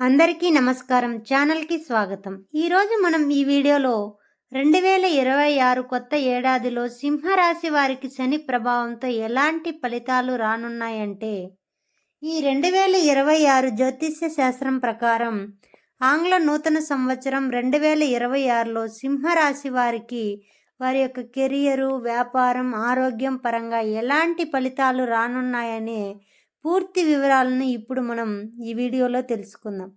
అందరికీ నమస్కారం. ఛానల్కి స్వాగతం. ఈరోజు మనం ఈ వీడియోలో రెండు వేల ఇరవై ఆరు కొత్త ఏడాదిలో సింహరాశి వారికి శని ప్రభావంతో ఎలాంటి ఫలితాలు రానున్నాయంటే ఈ రెండు వేల ఇరవై ఆరు జ్యోతిష్య శాస్త్రం ప్రకారం ఆంగ్ల నూతన సంవత్సరం రెండు వేల ఇరవై ఆరులో సింహరాశి వారికి వారి యొక్క కెరియరు వ్యాపారం ఆరోగ్యం పరంగా ఎలాంటి ఫలితాలు రానున్నాయనే పూర్తి వివరాలను ఇప్పుడు మనం ఈ వీడియోలో తెలుసుకుందాం.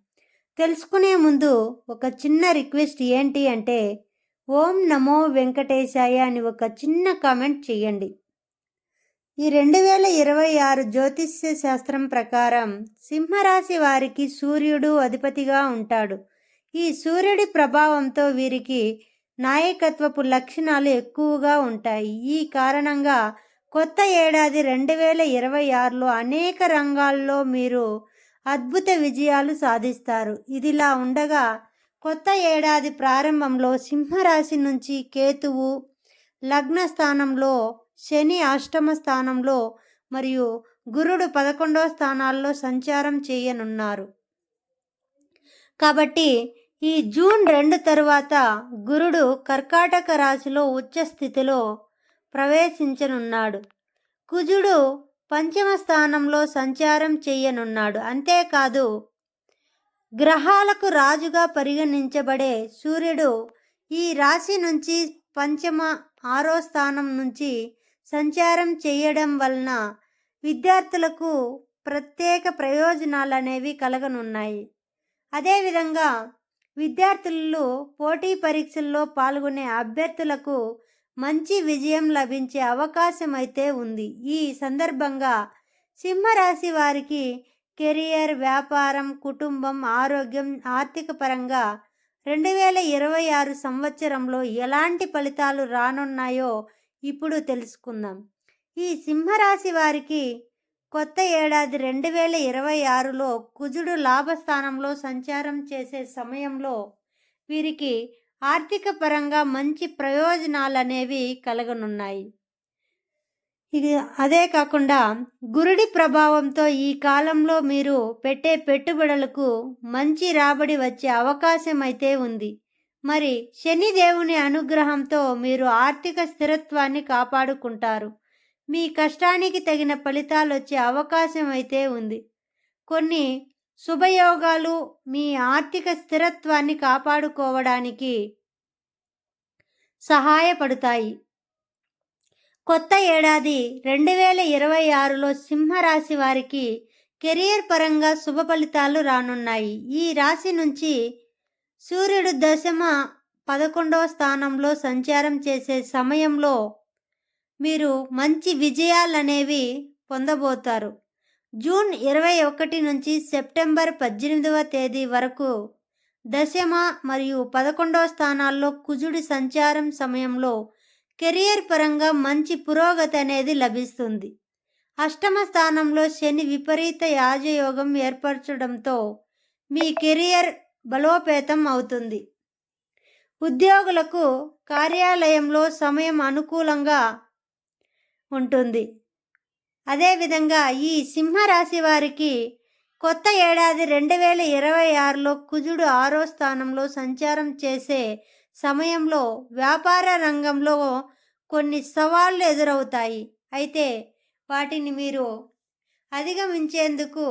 తెలుసుకునే ముందు ఒక చిన్న రిక్వెస్ట్ ఏంటి అంటే ఓం నమో వెంకటేశాయ అని ఒక చిన్న కామెంట్ చేయండి. ఈ రెండు వేల ఇరవై ఆరు జ్యోతిష్య శాస్త్రం ప్రకారం సింహరాశి వారికి సూర్యుడు అధిపతిగా ఉంటాడు. ఈ సూర్యుడి ప్రభావంతో వీరికి నాయకత్వపు లక్షణాలు ఎక్కువగా ఉంటాయి. ఈ కారణంగా కొత్త ఏడాది రెండు వేల ఇరవై ఆరులో అనేక రంగాల్లో మీరు అద్భుత విజయాలు సాధిస్తారు. ఇదిలా ఉండగా కొత్త ఏడాది ప్రారంభంలో సింహరాశి నుంచి కేతువు లగ్న స్థానంలో శని అష్టమ స్థానంలో మరియు గురుడు పదకొండవ స్థానాల్లో సంచారం చేయనున్నారు. కాబట్టి ఈ జూన్ రెండు తరువాత గురుడు కర్కాటక రాశిలో ఉచ్చ స్థితిలో ప్రవేశించనున్నాడు. కుజుడు పంచమ స్థానంలో సంచారం చేయనున్నాడు. అంతేకాదు గ్రహాలకు రాజుగా పరిగణించబడే సూర్యుడు ఈ రాశి నుంచి పంచమ ఆరో స్థానం నుంచి సంచారం చేయడం వలన విద్యార్థులకు ప్రత్యేక ప్రయోజనాలు అనేవి కలగనున్నాయి. అదేవిధంగా విద్యార్థులు పోటీ పరీక్షల్లో పాల్గొనే అభ్యర్థులకు మంచి విజయం లభించే అవకాశం అయితే ఉంది. ఈ సందర్భంగా సింహరాశి వారికి కెరియర్ వ్యాపారం కుటుంబం ఆరోగ్యం ఆర్థిక పరంగా రెండు వేల ఇరవై ఆరు సంవత్సరంలో ఎలాంటి ఫలితాలు రానున్నాయో ఇప్పుడు తెలుసుకుందాం. ఈ సింహరాశి వారికి కొత్త ఏడాది రెండు వేల ఇరవై ఆరులో కుజుడు లాభస్థానంలో సంచారం చేసే సమయంలో వీరికి ఆర్థిక పరంగా మంచి ప్రయోజనాలు అనేవి కలగనున్నాయి. ఇది అదే కాకుండా గురుడి ప్రభావంతో ఈ కాలంలో మీరు పెట్టే పెట్టుబడులకు మంచి రాబడి వచ్చే అవకాశం అయితే ఉంది. మరి శని దేవుని అనుగ్రహంతో మీరు ఆర్థిక స్థిరత్వాన్ని కాపాడుకుంటారు. మీ కష్టానికి తగిన ఫలితాలు వచ్చే అవకాశం అయితే ఉంది. కొన్ని శుభయోగాలు మీ ఆర్థిక స్థిరత్వాన్ని కాపాడుకోవడానికి సహాయపడతాయి. కొత్త ఏడాది రెండు వేల ఇరవై ఆరులో సింహరాశి వారికి కెరియర్ పరంగా శుభ ఫలితాలు రానున్నాయి. ఈ రాశి నుంచి సూర్యుడు దశమ పదకొండవ స్థానంలో సంచారం చేసే సమయంలో మీరు మంచి విజయాలనేవి పొందబోతారు. జూన్ ఇరవై ఒకటి నుంచి సెప్టెంబర్ పద్దెనిమిదవ తేదీ వరకు దశమ మరియు పదకొండవ స్థానాల్లో కుజుడి సంచారం సమయంలో కెరియర్ పరంగా మంచి పురోగతి అనేది లభిస్తుంది. అష్టమ స్థానంలో శని విపరీత యాజయోగం ఏర్పరచడంతో మీ కెరియర్ బలోపేతం అవుతుంది. ఉద్యోగులకు కార్యాలయంలో సమయం అనుకూలంగా ఉంటుంది. అదేవిధంగా ఈ సింహరాశి వారికి కొత్త ఏడాది రెండు వేల ఇరవై ఆరులో కుజుడు ఆరో స్థానంలో సంచారం చేసే సమయంలో వ్యాపార రంగంలో కొన్ని సవాళ్ళు ఎదురవుతాయి. అయితే వాటిని మీరు అధిగమించేందుకు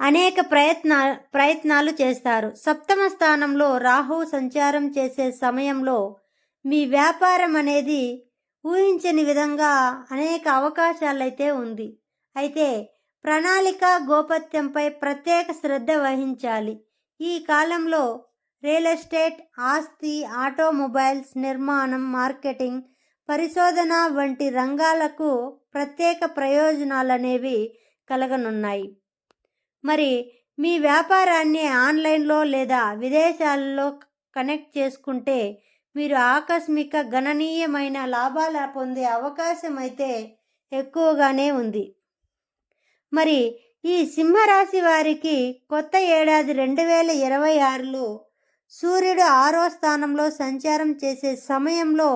అనేక ప్రయత్న ప్రయత్నాలు చేస్తారు. సప్తమ స్థానంలో రాహు సంచారం చేసే సమయంలో మీ వ్యాపారం అనేది ఊహించని విధంగా అనేక అవకాశాలైతే ఉంది. అయితే ప్రణాళిక గోపత్యంపై ప్రత్యేక శ్రద్ధ వహించాలి. ఈ కాలంలో రియల్ ఎస్టేట్ ఆస్తి ఆటోమొబైల్స్ నిర్మాణం మార్కెటింగ్ పరిశోధన వంటి రంగాలకు ప్రత్యేక ప్రయోజనాలు అనేవి కలగనున్నాయి. మరి మీ వ్యాపారాన్ని ఆన్లైన్లో లేదా విదేశాల్లో కనెక్ట్ చేసుకుంటే మీరు ఆకస్మిక గణనీయమైన లాభాల పొందే అవకాశం అయితే ఎక్కువగానే ఉంది. మరి ఈ సింహరాశి వారికి కొత్త ఏడాది రెండు వేల ఇరవై ఆరులో సూర్యుడు ఆరో స్థానంలో సంచారం చేసే సమయంలో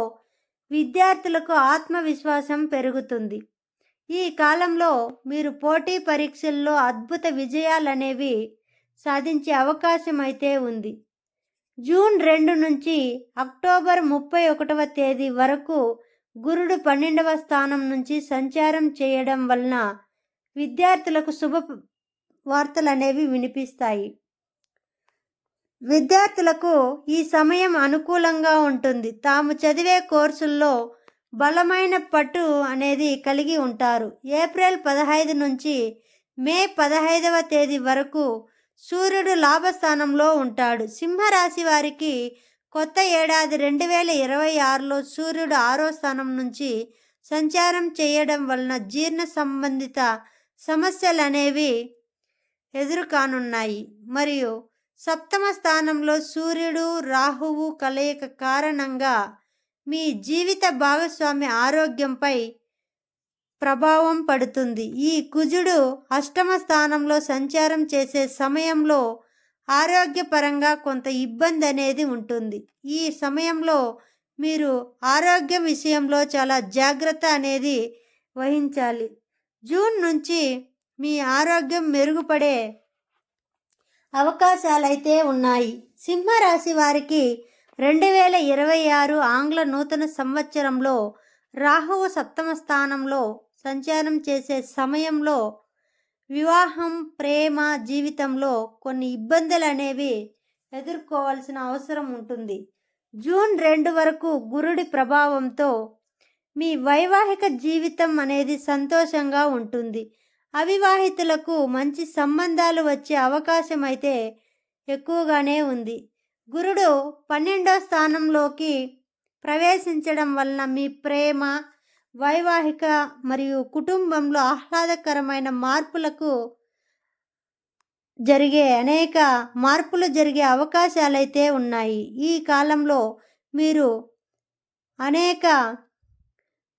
విద్యార్థులకు ఆత్మవిశ్వాసం పెరుగుతుంది. ఈ కాలంలో మీరు పోటీ పరీక్షల్లో అద్భుత విజయాలనేవి సాధించే అవకాశం అయితే ఉంది. జూన్ రెండు నుంచి అక్టోబర్ ముప్పై ఒకటవ తేదీ వరకు గురుడు పన్నెండవ స్థానం నుంచి సంచారం చేయడం వలన విద్యార్థులకు శుభ వార్తలు అనేవి వినిపిస్తాయి. విద్యార్థులకు ఈ సమయం అనుకూలంగా ఉంటుంది. తాము చదివే కోర్సుల్లో బలమైన పట్టు అనేది కలిగి ఉంటారు. ఏప్రిల్ పదహైదు నుంచి మే పదహైదవ తేదీ వరకు సూర్యుడు లాభస్థానంలో ఉంటాడు. సింహరాశి వారికి కొత్త ఏడాది రెండు వేల ఇరవై ఆరులో సూర్యుడు ఆరో స్థానం నుంచి సంచారం చేయడం వలన జీర్ణ సంబంధిత సమస్యలు అనేవి ఎదురుకానున్నాయి. మరియు సప్తమ స్థానంలో సూర్యుడు రాహువు కలయిక కారణంగా మీ జీవిత భాగస్వామి ఆరోగ్యంపై ప్రభావం పడుతుంది. ఈ కుజుడు అష్టమ స్థానంలో సంచారం చేసే సమయంలో ఆరోగ్యపరంగా కొంత ఇబ్బంది అనేది ఉంటుంది. ఈ సమయంలో మీరు ఆరోగ్యం విషయంలో చాలా జాగ్రత్త అనేది వహించాలి. జూన్ నుంచి మీ ఆరోగ్యం మెరుగుపడే అవకాశాలైతే ఉన్నాయి. సింహరాశి వారికి రెండు వేల ఇరవై ఆరు ఆంగ్ల నూతన సంవత్సరంలో రాహువు సప్తమ స్థానంలో సంచారం చేసే సమయంలో వివాహం ప్రేమ జీవితంలో కొన్ని ఇబ్బందులు అనేవి ఎదుర్కోవాల్సిన అవసరం ఉంటుంది. జూన్ రెండు వరకు గురుడి ప్రభావంతో మీ వైవాహిక జీవితం అనేది సంతోషంగా ఉంటుంది. అవివాహితులకు మంచి సంబంధాలు వచ్చే అవకాశం అయితే ఎక్కువగానే ఉంది. గురుడు పన్నెండో స్థానంలోకి ప్రవేశించడం వలన మీ ప్రేమ వైవాహిక మరియు కుటుంబంలో ఆహ్లాదకరమైన మార్పులకు జరిగే అనేక మార్పులు జరిగే అవకాశాలైతే ఉన్నాయి. ఈ కాలంలో మీరు అనేక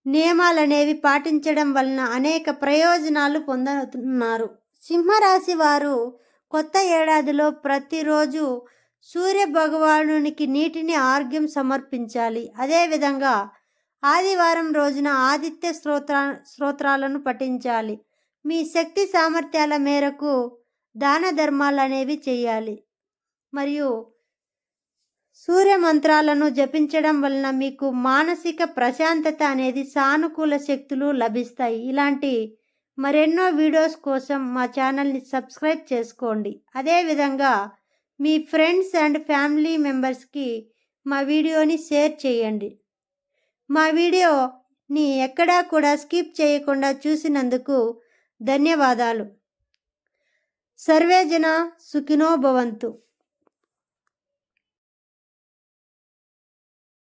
నియమాలు అనేవి పాటించడం వలన అనేక ప్రయోజనాలు పొందుతున్నారు సింహరాశి వారు కొత్త ఏడాదిలో ప్రతిరోజు సూర్య భగవానునికి నీటిని ఆర్ఘ్యం సమర్పించాలి. అదేవిధంగా ఆదివారం రోజున ఆదిత్య స్తోత్ర స్తోత్రాలను పఠించాలి. మీ శక్తి సామర్థ్యాల మేరకు దాన ధర్మాలు అనేవి చేయాలి. మరియు సూర్య మంత్రాలను జపించడం వలన మీకు మానసిక ప్రశాంతత అనేది సానుకూల శక్తులు లభిస్తాయి. ఇలాంటి మరెన్నో వీడియోస్ కోసం మా ఛానల్ని సబ్స్క్రైబ్ చేసుకోండి. అదేవిధంగా మీ ఫ్రెండ్స్ అండ్ ఫ్యామిలీ మెంబర్స్కి మా వీడియోని షేర్ చేయండి. మా వీడియోని ఎక్కడా కూడా స్కిప్ చేయకుండా చూసినందుకు ధన్యవాదాలు. సర్వేజన సుఖినోభవంతు